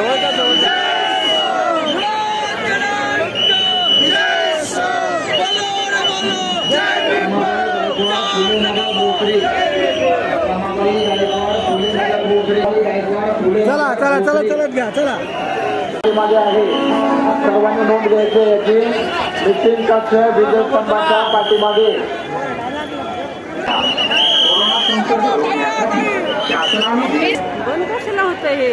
Video करून चला चला चला चलत घ्या चला. मागे आहे सर्वांनी नोंद घ्यायची याची नितीन कक्ष विजय स्तंभाच्या पाठीमागे बंद कशाला होतं हे?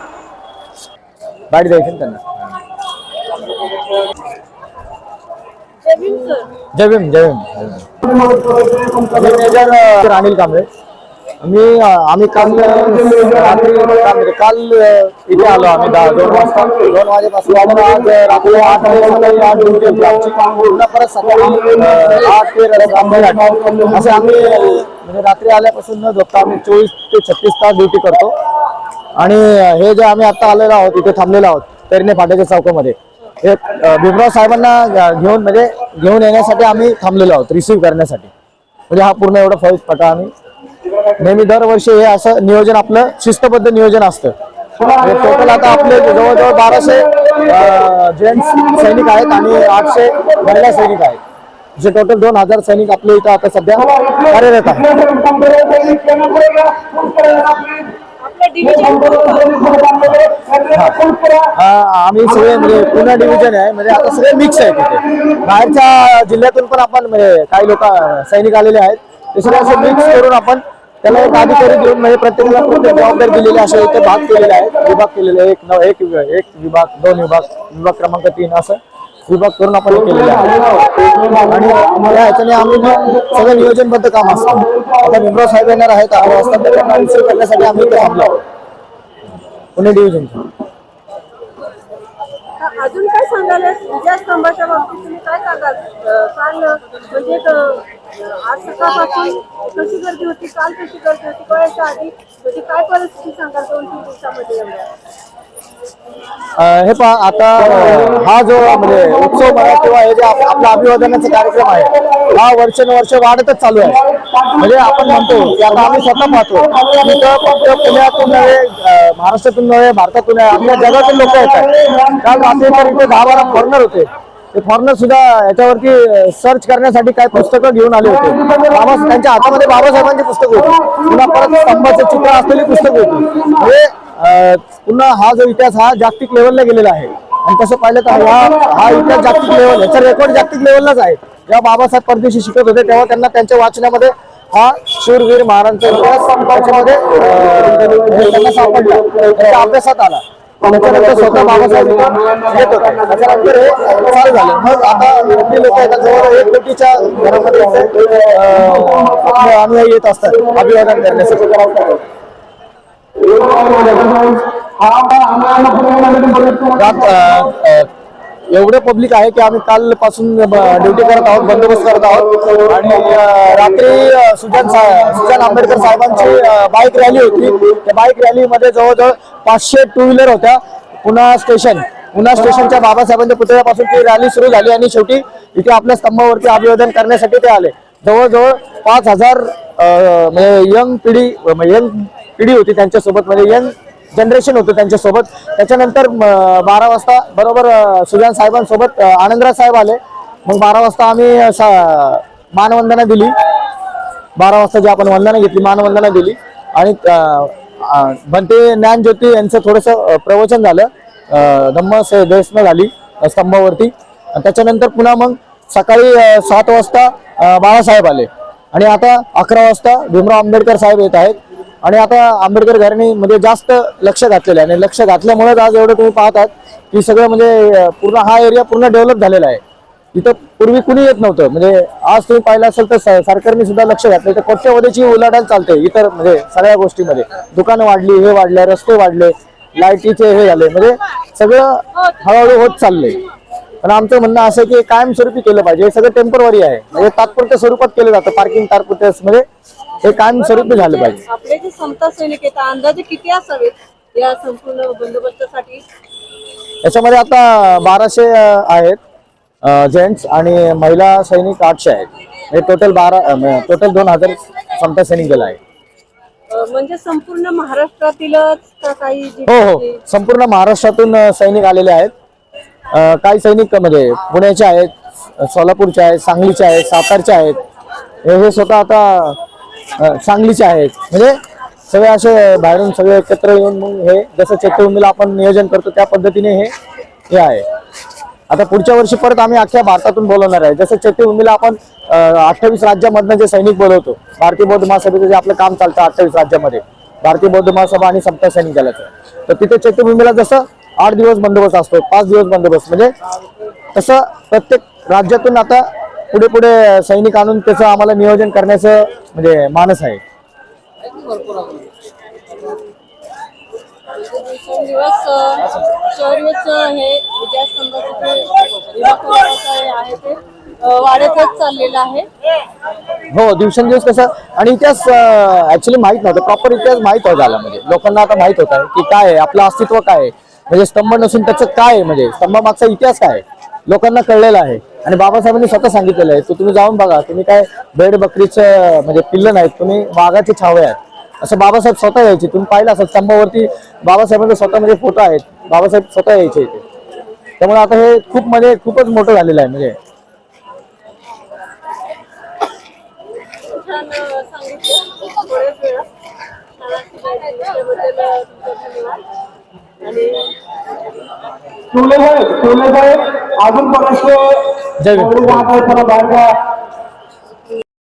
गाडी द्यायची ना त्यांना. जय भीम जय भीम. मी मेजर अ, अनिल कांबळे. मी अ, आम्ही काल अ, रात्री काय काल अ, इथे आलो आम्ही दहा दोन वाजता. दोन वाजेपासून आलो आज अ, रात्री आठ ते सकाळी आठ ड्युटी होती आमची पुन्हा परत सकाळी अ, आठ ते रात्री आठ असे आम्ही अ, म्हणजे रात्री आल्यापासून न झोपता आम्ही चोवीस ते छत्तीस तास ड्युटी करतो. आणि हे जे आम्ही आता आलेलो आहोत इथे थांबलेलो आहोत पेरणे फाट्याच्या चौकामध्ये. हे अ, भीमराव साहेबांना घेऊन म्हणजे घेऊन येण्यासाठी आम्ही थांबलेलो आहोत रिसिव्ह करण्यासाठी. म्हणजे हा पूर्ण एवढा फौज पटा आम्ही. नेहमी दरवर्षी हे असं नियोजन आपलं शिस्तबद्ध नियोजन असतं. म्हणजे टोटल आता आपले जवळजवळ बाराशे जेंट्स सैनिक आहेत आणि आठशे महिला सैनिक आहेत. जे टोटल दोन हजार सैनिक आपले इथं आता सध्या कार्यरत आहेत. आम्ही सगळे म्हणजे पुणे डिव्हिजन आहे. म्हणजे आता सगळे मिक्स आहे तिथे बाहेरच्या जिल्ह्यातून पण आपण म्हणजे काही लोक सैनिक आलेले आहेत. ते सगळे असे मिक्स करून आपण त्याला एक अधिकारी देऊन म्हणजे प्रत्येकाला प्रत्येक जबाबदारी दिलेली असे इथे भाग केलेले आहेत. विभाग केलेले आहे. एक नव एक विभाग- एक विभाग दोन विभाग विभाग क्रमांक तीन असं. विभाग करून आपण हे आहे. आणि या ह्याच्याने आम्ही सगळं नियोजनबद्ध काम असतं. आता भीमराव साहेब येणार आहेत आम्ही त्यांना रिसिव्ह करण्यासाठी आम्ही इथे थांबलो आहोत. पुणे डिव्हिजन अजून काय सांगाल? विजय स्तंभाच्या बाबतीत तुम्ही काय सांगाल? काल म्हणजे आज सकाळपासून कशी गर्दी होती? काल कशी गर्दी होती? कळायच्या आधी म्हणजे काय परिस्थिती सांगाल दोन तीन दिवसामध्ये एवढ्या? हे पहा आता हा जो म्हणजे उत्सव म्हणा किंवा हे जे आपला अभिवादनाचा कार्यक्रम आहे हा वर्षानुवर्ष वाढतच चालू आहे. म्हणजे आपण म्हणतो की आता आम्ही स्वतः पाहतो फक्त पुण्यातून नव्हे महाराष्ट्रातून नव्हे भारतातून नव्हे आपल्या जगातील लोक आहेत. काल रात्री तर इथे दहा बारा फॉरनर होते. ते फॉरनर सुद्धा याच्यावरती सर्च करण्यासाठी काही पुस्तकं घेऊन आले होते. बाबा त्यांच्या हातामध्ये बाबासाहेबांची पुस्तकं होती. पुन्हा परत स्तंभाचं चित्र असलेली पुस्तकं होती. म्हणजे पुन्हा हा जो इतिहास हा जागतिक लेवलला गेलेला आहे. आणि तसं पाहिलं तर हा हा इतिहास जागतिक लेवल याचा रेकॉर्ड जागतिक लेवललाच आहे. जेव्हा बाबासाहेब परदेशी शिकत होते तेव्हा त्यांना त्यांच्या वाचनामध्ये हा शूरवीर महाराजांचा इतिहास त्याच्यामध्ये त्यांना सापडला. त्यांच्या अभ्यासात आला. त्याच्यानंतर स्वतः बाबासाहेब येत होते. त्याच्यानंतर हे चालू झालं. मग आता मोठी लोक येतात जवळ एक कोटीच्या घरामध्ये अनुयायी येत असतात अभिवादन करण्यासाठी. एवढे पब्लिक आहे की आम्ही कालपासून ड्युटी करत आहोत बंदोबस्त करत आहोत. आणि रात्री अ, सुजान सुजान आंबेडकर साहेबांची बाईक रॅली होती. त्या बाईक रॅलीमध्ये जवळजवळ पाचशे टू व्हीलर होत्या. पुन्हा स्टेशन पुन्हा स्टेशनच्या बाबासाहेबांच्या पुतळ्यापासून ती रॅली सुरू झाली आणि शेवटी इथे आपल्या स्तंभावरती अभिवादन करण्यासाठी ते आले. जवळजवळ पाच हजार म्हणजे यंग पिढी यंग पिढी होती त्यांच्यासोबत म्हणजे यंग जनरेशन होतं त्यांच्यासोबत. त्याच्यानंतर बारा वाजता बरोबर सुजान साहेबांसोबत आनंदराज साहेब आले. मग बारा वाजता आम्ही सा- मानवंदना दिली. बारा वाजता जी आपण वंदना घेतली मानवंदना दिली. आणि अ, भंते ज्ञानज्योती यांचं थोडंसं प्रवचन झालं. धम्मस धम्म झाली स्तंभावरती. आणि त्याच्यानंतर पुन्हा मग सकाळी सात वाजता बाळासाहेब आले. आणि आता अकरा वाजता भीमराव आंबेडकर साहेब येत आहेत. आणि आता आंबेडकर घराणी म्हणजे जास्त लक्ष घातलेलं आहे. आणि लक्ष घातल्यामुळेच आज एवढं तुम्ही पाहतात की सगळं म्हणजे पूर्ण हा एरिया पूर्ण डेव्हलप झालेला आहे. इथं पूर्वी कुणी येत नव्हतं. म्हणजे आज तुम्ही पाहिलं असेल तर सरकारने सुद्धा लक्ष घातलं. तर कोट्यवधीची उलाढाल चालते. इतर म्हणजे सगळ्या गोष्टीमध्ये. दुकानं वाढली हे वाढले रस्ते वाढले लाईटीचे हे झाले. म्हणजे सगळं हळूहळू होत चाललंय. पण आमचं म्हणणं असं आहे की कायमस्वरूपी केलं पाहिजे. हे सगळं टेंपररी आहे. म्हणजे तात्पुरत्या स्वरूपात केलं जातं. पार्किंग तात्पुरत्या म्हणजे हे कायमस्वरूपी झालं पाहिजे. आपले जे समता सैनिक आहेत अंदाजे किती असावेत या संपूर्ण बंदोबस्तासाठी? याच्यामध्ये आता बाराशे आहेत. जेंट्स आणि महिला सैनिक आठशे आहेत. हे टोटल बारा टोटल दोन हजार समता सैनिक गेला आहे म्हणजे संपूर्ण महाराष्ट्रातीलच का काही हो हो? संपूर्ण महाराष्ट्रातून सैनिक आलेले आहेत. काही सैनिक म्हणजे पुण्याचे आहेत सोलापूरचे आहेत सांगलीचे आहेत सातारचे आहेत. हे स्वतः आता सांगलीचे आहेत. म्हणजे सगळे असे बाहेरून सगळे एकत्र येऊन मग हे जसं चैत्रभूमीला आपण नियोजन करतो त्या पद्धतीने हे हे आहे. आता पुढच्या वर्षी परत आम्ही अख्ख्या भारतातून बोलवणार आहे. जसं चैत्यभूमीला आपण अठ्ठावीस राज्यामधनं जे सैनिक बोलवतो भारतीय बौद्ध महासभेचं जे आपलं काम चालतं अठ्ठावीस राज्यामध्ये भारतीय बौद्ध महासभा आणि समता सैनिक दलाचं. तर तिथे चैत्यभूमीला जसं आठ दिवस बंदोबस्त असतो पाच दिवस बंदोबस्त. म्हणजे तसं प्रत्येक राज्यातून आता पुढे पुढे सैनिक आणून त्याचं आम्हाला नियोजन करण्याचं म्हणजे मानस आहे. हे आहे ते वाढतच चाललेलं आहे हो दिवसेंदिवस कसं आणि इतिहास ऍक्च्युली माहीत नव्हतं प्रॉपर इतिहास माहीत होता झाला म्हणजे. लोकांना आता माहीत होत आहे की काय आहे आपलं अस्तित्व काय आहे. म्हणजे स्तंभ नसून त्याचं काय आहे म्हणजे स्तंभामागचा इतिहास काय आहे? लोकांना कळलेला आहे. आणि बाबासाहेबांनी स्वतः सांगितलेलं आहे तो तुम्ही जाऊन बघा तुम्ही काय बेड बकरीचं म्हणजे पिल्लं नाहीत तुम्ही वाघाचे छावे आहेत. असं बाबासाहेब स्वतः यायचे तुम्ही पाहिलं असं स्तंभावरती बाबासाहेबांचे स्वतः म्हणजे फोटो आहेत बाबासाहेब स्वतः यायचे इथे. त्यामुळे आता हे खूप म्हणजे खूपच मोठं झालेलं आहे म्हणजे. शिवले साहेब शिवले साहेब अजून जय भीम. बरेचसे बाहेर